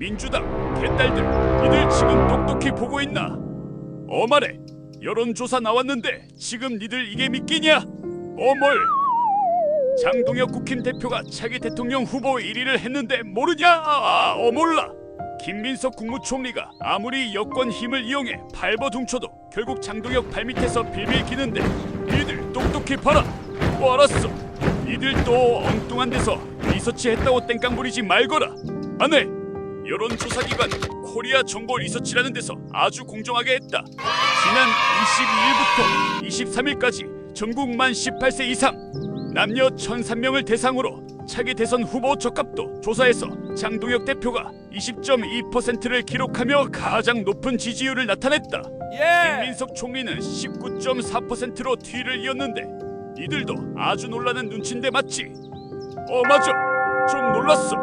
민주당 개딸들 이들 지금 똑똑히 보고 있나? 어마래 여론조사 나왔는데 지금 니들 이게 믿기냐? 어멀 장동혁 국힘 대표가 차기 대통령 후보 1위를 했는데 모르냐? 아, 어 몰라 김민석 국무총리가 아무리 여권 힘을 이용해 발버둥쳐도 결국 장동혁 발밑에서 빌빌 기는데 니들 똑똑히 봐라 뭐 알았어 니들 또 엉뚱한 데서 리서치 했다고 땡깡 부리지 말거라 안해 여론조사기관 코리아 정보 리서치라는 데서 아주 공정하게 했다 지난 22일부터 23일까지 전국 만 18세 이상 남녀 1,003명을 대상으로 차기 대선 후보 적합도 조사에서 장동혁 대표가 20.2%를 기록하며 가장 높은 지지율을 나타냈다. 예. 김민석 총리는 19.4%로 뒤를 이었는데 이들도 아주 놀라는 눈치인데 맞지? 어 맞아 좀 놀랐어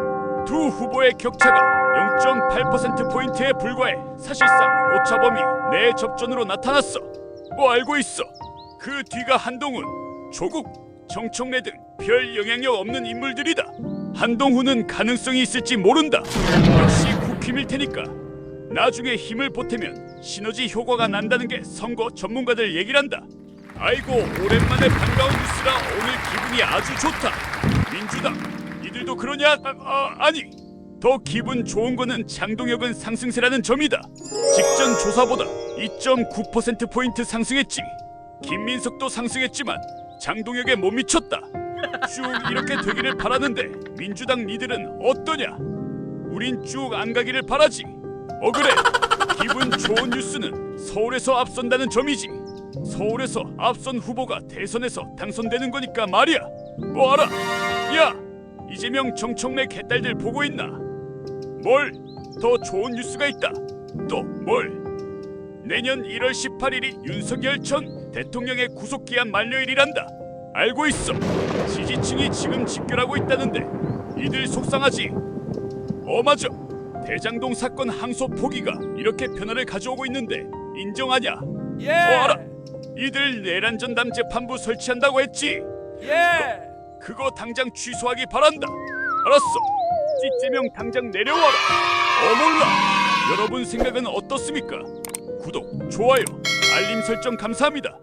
두 후보의 격차가 0.8% 포인트에 불과해 사실상 오차범위 내 접전으로 나타났어 뭐 알고 있어 그 뒤가 한동훈 조국 정청래 등 별 영향력 없는 인물들이다 한동훈은 가능성이 있을지 모른다 역시 국힘일 테니까 나중에 힘을 보태면 시너지 효과가 난다는 게 선거 전문가들 얘기란다. 아이고 오랜만에 반가운 뉴스라 오늘 기분이 아주 좋다. 민주당 이들도 그러냐? 아, 아, 니 더 기분 좋은 거는 장동혁은 상승세라는 점이다. 직전 조사보다 2.9% 포인트 상승했지. 김민석도 상승했지만 장동혁에 못 미쳤다. 쭉 이렇게 되기를 바라는데 민주당 니들은 어떠냐? 우린 쭉 안 가기를 바라지. 어 그래 기분 좋은 뉴스는 서울에서 앞선다는 점이지 서울에서 앞선 후보가 대선에서 당선되는 거니까 말이야 뭐 알아 야 이재명 정청래 개딸들 보고 있나 뭘 더 좋은 뉴스가 있다 또 뭘 내년 1월 18일이 윤석열 전 대통령의 구속기한 만료일이란다 알고 있어 지지층이 지금 집결하고 있다는데 이들 속상하지 어 맞아 대장동 사건 항소 포기가 이렇게 변화를 가져오고 있는데 인정하냐? 예. 어 알아. 이들 내란 전담 재판부 설치한다고 했지. 예. 그거 당장 취소하기 바란다. 알았어. 찌찌명 당장 내려와라. 어몰라. 여러분 생각은 어떻습니까? 구독, 좋아요, 알림 설정 감사합니다.